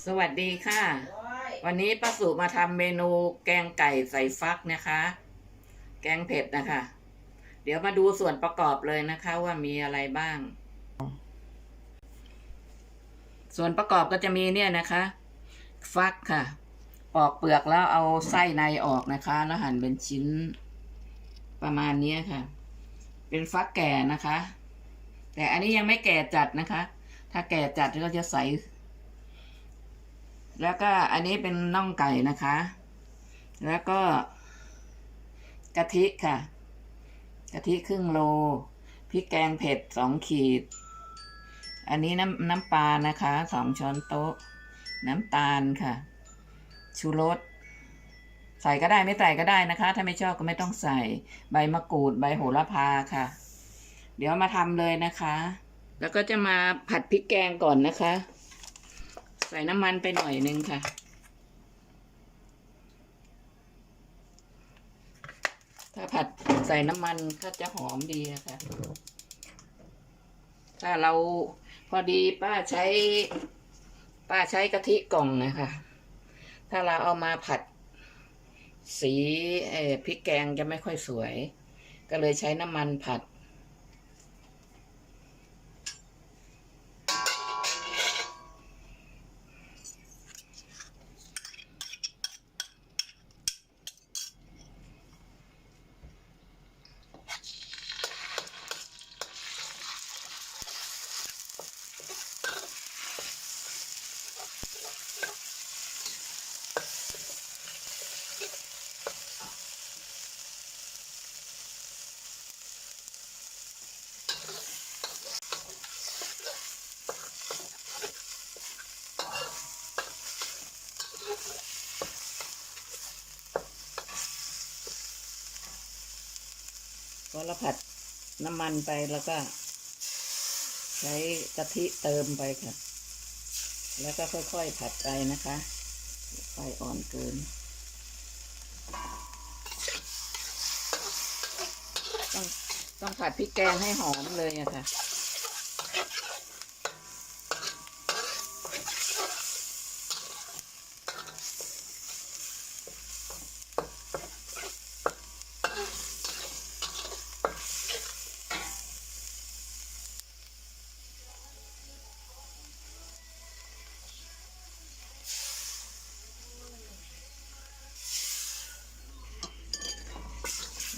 สวัสดีค่ะ วันนี้ป้าสุมาทำเมนูแกงไก่ใส่ฟักนะคะ แกงเผ็ดนะคะ เดี๋ยวมาดูส่วนประกอบเลยนะคะว่ามีอะไรบ้าง ส่วนประกอบก็จะมีเนี่ยนะคะ ฟักค่ะ ปอกเปลือกแล้วเอาไส้ในออกนะคะ แล้วหั่นเป็นชิ้นประมาณเนี้ยค่ะ เป็นฟักแก่นะคะ แต่อันนี้ยังไม่แก่จัดนะคะ ถ้าแก่จัดก็จะใส แล้วก็อันนี้เป็นน่องไก่นะคะ แล้วก็กะทิค่ะ กะทิครึ่งโล พริกแกงเผ็ดสองขีด อันนี้น้ำน้ำปลานะคะสองช้อนโต๊ะ น้ำตาลค่ะ ชูรส ใส่ก็ได้ไม่ใส่ก็ได้นะคะ ถ้าไม่ชอบก็ไม่ต้องใส่ ใบมะกรูดใบโหระพาค่ะ เดี๋ยวมาทำเลยนะคะ แล้วก็จะมาผัดพริกแกงก่อนนะคะ ใส่น้ำมันไปหน่อยนึงค่ะ ถ้าผัดใส่น้ำมันก็จะหอมดีนะคะถ้าเราพอดีป้าใช้ ป้าใช้กะทิกล่องนะคะ ถ้าเราเอามาผัดสีพริกแกงจะไม่ค่อยสวย ก็เลยใช้น้ำมันผัด พอเราผัดน้ำมันไปแล้วก็ ใช้กะทิเติมไปค่ะ แล้วก็ค่อยๆผัดไปนะคะไฟอ่อนเกิน ต้องต้องผัดพริกแกงให้หอมเลยอะค่ะ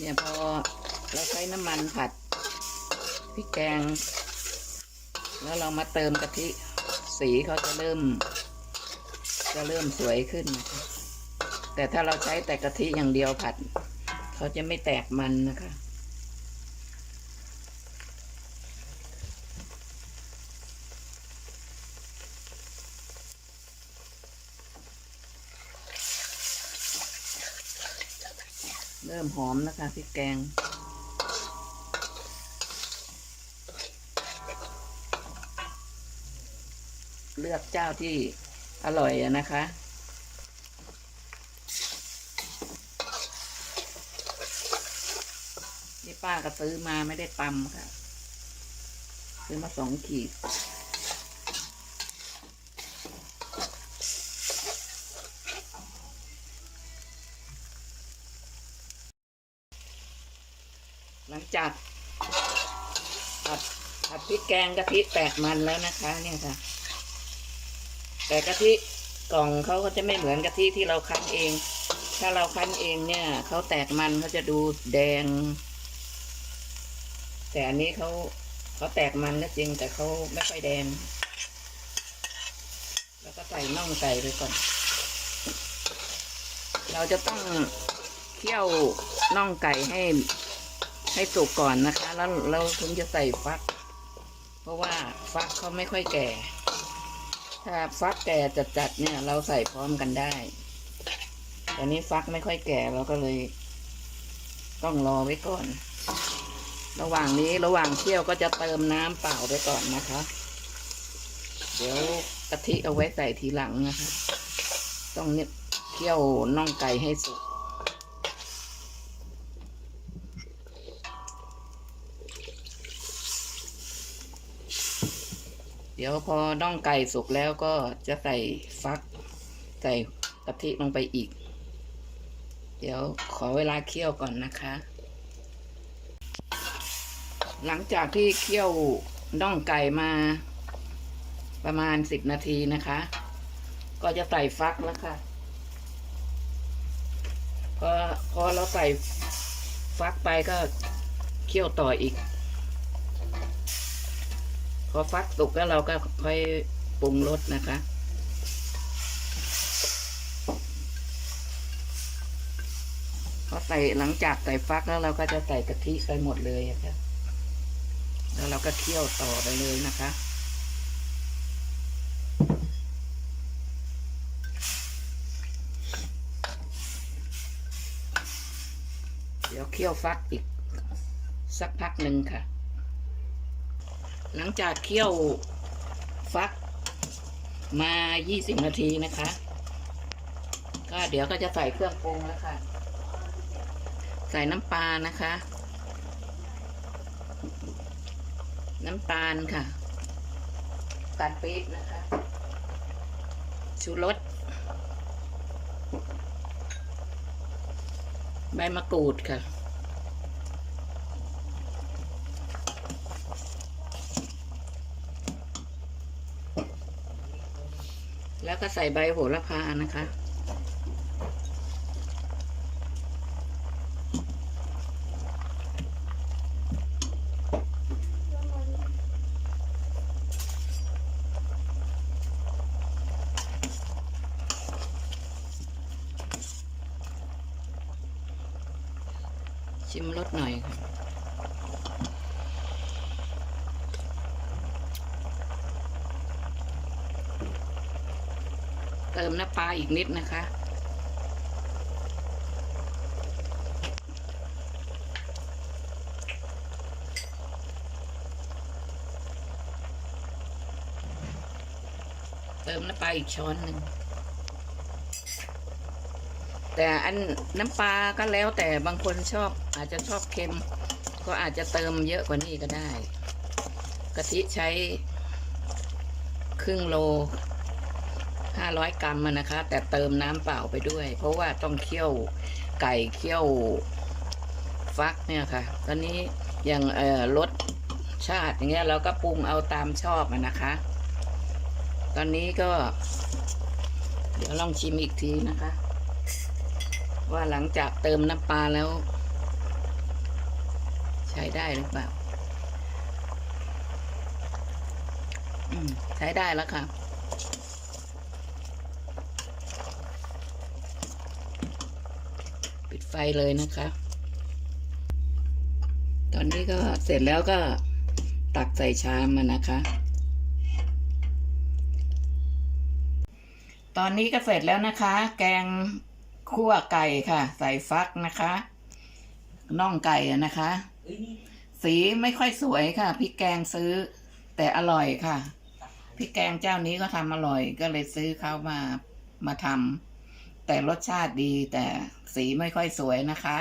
เนี่ยพอเราใช้น้ำมันผัดพริกแกง แล้วเรามาเติมกะทิสีเขาจะเริ่ม จะเริ่มสวยขึ้นนะคะแต่ถ้าเราใช้แต่กะทิอย่างเดียวผัด เขาจะไม่แตกมันนะคะ เริ่มหอมนะคะพริกแกง เลือกเจ้าที่อร่อยนะคะนี่ป้าก็ซื้อมาไม่ได้ตำค่ะ ซื้อมาสองขีด หลังจากผัดผัดพริกแกงกะทิแตกมันแล้วนะคะ เนี่ยค่ะ แต่กะทิกล่องเขาก็จะไม่เหมือนกะทิที่เราคั้นเอง ถ้าเราคั้นเองเนี่ยเขาแตกมันเขาจะดูแดง แต่อันนี้เขาเขาแตกมันก็จริงแต่เขาไม่ค่อยแดง แล้วก็ใส่น่องไก่ไปก่อน เราจะต้องเคี่ยวน่องไก่ให้ ให้สุกก่อนนะคะ แล้วเราถึงจะใส่ฟัก เพราะว่าฟักเขาไม่ค่อยแก่ ถ้าฟักแก่จัดๆเนี่ย เราใส่พร้อมกันได้แต่นี้ฟักไม่ค่อยแก่เราก็เลย ต้องรอไว้ก่อน ระหว่างนี้ระหว่างเคี่ยวก็จะเติมน้ำเปล่าไปก่อนนะคะ เดี๋ยวกะทิเอาไว้ใส่ทีหลังนะคะ ต้องเนี่ยเคี่ยวน่องไก่ให้สุก เดี๋ยวพอน่องไก่สุกแล้วก็จะใส่ฟัก ใส่กะทิลงไปอีก เดี๋ยวขอเวลาเคี่ยวก่อนนะคะ หลังจากที่เคี่ยวน่องไก่มาประมาณสิบนาทีนะคะ ก็จะใส่ฟักแล้วค่ะพอพอเราใส่ฟักไปก็เคี่ยวต่ออีก พอฟักสุกแล้วเราก็ค่อยปรุงรสนะคะ พอใส่หลังจากใส่ฟักแล้วเราก็จะใส่กะทิไปหมดเลยะค่ะแล้วเราก็เคี่ยวต่อไปเลยนะคะเดี๋ยวเคี่ยวฟักอีกสักพักหนึ่งค่ะ หลังจากเคี่ยวฟักมา 20 นาทีนะคะ ก็เดี๋ยวก็จะใส่เครื่องปรุงแล้วค่ะ ใส่น้ำปลานะคะ น้ำตาลค่ะตาลปี๊บนะคะ ชูรส ใบมะกรูดค่ะ แล้ว ก็ใส่ใบโหระพานะคะ ชิมรสหน่อยค่ะ เติมน้ำปลาอีกนิดนะคะ เติมน้ำปลาอีกช้อนหนึ่งแต่อันน้ำปลาก็แล้วแต่บางคนชอบอาจจะชอบเค็ม ก็อาจจะเติมเยอะกว่านี้ก็ได้ กะทิใช้ครึ่งโล ห้าร้อยกรัมนะคะ แต่เติมน้ำเปล่าไปด้วย เพราะว่าต้องเคี่ยวไก่เคี่ยวฟักเนี่ยค่ะ ตอนนี้อย่างเอ่อรสชาติอย่างเงี้ยเราก็ปรุงเอาตามชอบนะคะ ตอนนี้ก็ เดี๋ยวลองชิมอีกทีนะคะ ว่าหลังจากเติมน้ำปลาแล้ว ใช้ได้หรือเปล่าใช้ได้แล้วค่ะ ปิดไฟเลยนะคะ ตอนนี้ก็เสร็จแล้วก็ตักใส่ชามมานะคะ ตอนนี้ก็เสร็จแล้วนะคะ แกงคั่วไก่ค่ะ ใส่ฟักนะคะน่องไก่นะคะ สีไม่ค่อยสวยค่ะพริกแกงซื้อ แต่อร่อยค่ะพริกแกงเจ้านี้ก็ทำอร่อยก็เลยซื้อเขามามาทำ แต่รสชาติดีแต่สีไม่ค่อยสวยนะคะ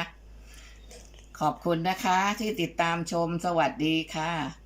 ขอบคุณนะคะที่ติดตามชมสวัสดีค่ะ